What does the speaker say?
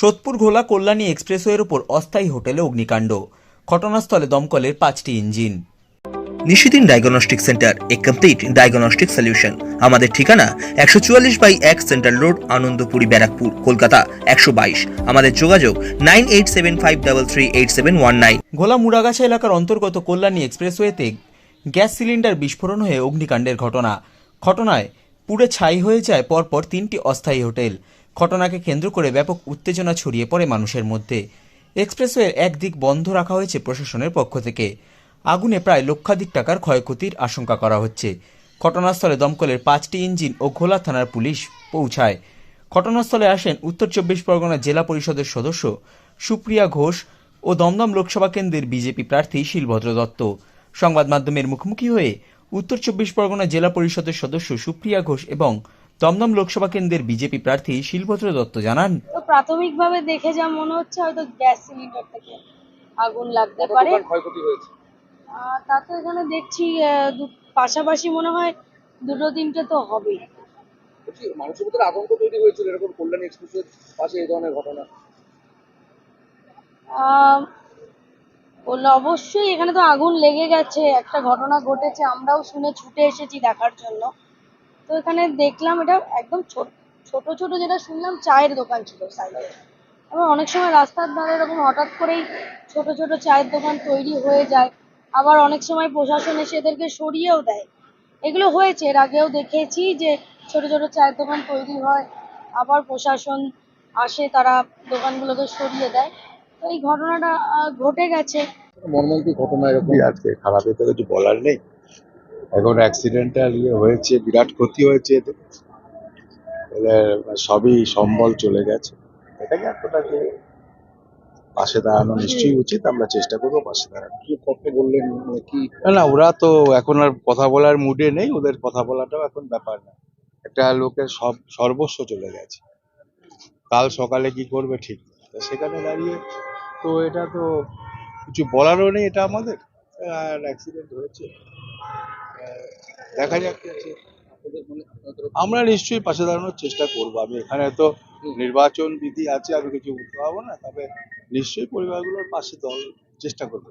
সোদপুর ঘোলা কল্যাণী এক্সপ্রেসওয়ের ওপর অস্থায়ী হোটেলে অগ্নিকাণ্ড। ঘটনাস্থলে দমকলের পাঁচটি engine. Nishidin diagnostic centre a complete diagnostic solution. আমাদের ঠিকানা একশো চুয়াল্লিশ বাই এক সেন্ট্রাল রোড আনন্দপুরি ব্যারাকপুর কলকাতা একশো বাইশ। আমাদের যোগাযোগ nine eight seven five double three eight seven one nine. ঘোলা মুড়াগাছা এলাকার অন্তর্গত কল্যাণী এক্সপ্রেসওয়েতে গ্যাস সিলিন্ডার বিস্ফোরণ হয়ে অগ্নিকাণ্ডের ঘটনা। ঘটনায় পুড়ে ছাই হয়ে যায়, পরপর তিনটি অস্থায়ী হোটেল। ঘটনাকে কেন্দ্র করে ব্যাপক উত্তেজনা ছড়িয়ে পড়ে মানুষের মধ্যে। এক্সপ্রেসওয়ের একদিক বন্ধ রাখা হয়েছে প্রশাসনের পক্ষ থেকে। আগুনে প্রায় লক্ষাধিক টাকার ক্ষয়ক্ষতির আশঙ্কা করা হচ্ছে। ঘটনাস্থলে দমকলের পাঁচটি ইঞ্জিন ও ঘোলা থানার পুলিশ পৌঁছায়। ঘটনাস্থলে আসেন উত্তর চব্বিশ পরগনা জেলা পরিষদের সদস্য সুপ্রিয়া ঘোষ ও দমদম লোকসভা কেন্দ্রের বিজেপি প্রার্থী শিলভদ্র দত্ত। সংবাদ মাধ্যমের মুখোমুখি হয়ে উত্তর চব্বিশ পরগনা জেলা পরিষদের সদস্য সুপ্রিয়া ঘোষ এবং দমদম লোকসভা কেন্দ্রের বিজেপি প্রার্থী শিলভদ্র দত্ত জানান। তো প্রাথমিকভাবে দেখে যা মনে হচ্ছে হয়তো গ্যাস সিলিন্ডার থেকে আগুন লাগতে পারে। ক্ষয়ক্ষতি হয়েছে? আর তা তো এখানে দেখছি আহ, দু- পাশাপাশি মনে হয় দুটো তিনটে তো হবেই। বলছি মানুষের ভিতরে আতঙ্ক তৈরি হয়েছিল এরকম কল্যাণ এক্সপ্রেসের পাশে এই ধরনের ঘটনা। বলল, অবশ্যই, এখানে তো আগুন লেগে গেছে, একটা ঘটনা ঘটেছে, আমরাও শুনে ছুটে এসেছি দেখার জন্য। তো এখানে দেখলাম এটা একদম ছোট ছোট ছোট যেটা শুনলাম, চায়ের দোকান ছিল সাইডে। আবার অনেক সময় রাস্তার ধারে এরকম হঠাৎ করেই ছোট ছোট চায়ের দোকান তৈরি হয়ে যায়। আবার অনেক সময় প্রশাসন এসে এদেরকে সরিয়েও দেয়। এগুলো হয়েছে, এর আগেও দেখেছি যে ছোট ছোট চায়ের দোকান তৈরি হয়, আবার প্রশাসন আসে, তারা দোকানগুলোকে সরিয়ে দেয়। তো এই ঘটনাটা ঘটে গেছে। মর্মান্তিক ঘটনা এরকম? আজকে খারাপে তো কিছু বলার নেই। এখন অ্যাক্সিডেন্টাল ইয়ে হয়েছে বিরাট ক্ষতি হয়েছে এতে। সবই সম্বল চলে গেছে। এটাকে এতটাকে পাশে দাঁড়ানো নিশ্চয়ই উচিত আমরা চেষ্টা করব পাশে দাঁড়ানো কি কথা বললেন? মানে কি না না ওরা তো এখন আর কথা বলার মুডে নেই ওদের কথা বলাটাও এখন ব্যাপার না। একটা লোকের সব সর্বস্ব চলে গেছে। কাল সকালে কি করবে ঠিক তা সেখানে দাঁড়িয়ে তো এটা তো কিছু বলারও নেই এটা আমাদের। আর অ্যাক্সিডেন্ট হয়েছে। দেখা যাক আমরা নিশ্চয়ই পাশে দাঁড়ানোর চেষ্টা করব। আমি এখানে তো নির্বাচন বিধি আছে, আমি কিছু বলতে পারব না। তবে নিশ্চয়ই পরিবারগুলোর পাশে দল চেষ্টা করবে।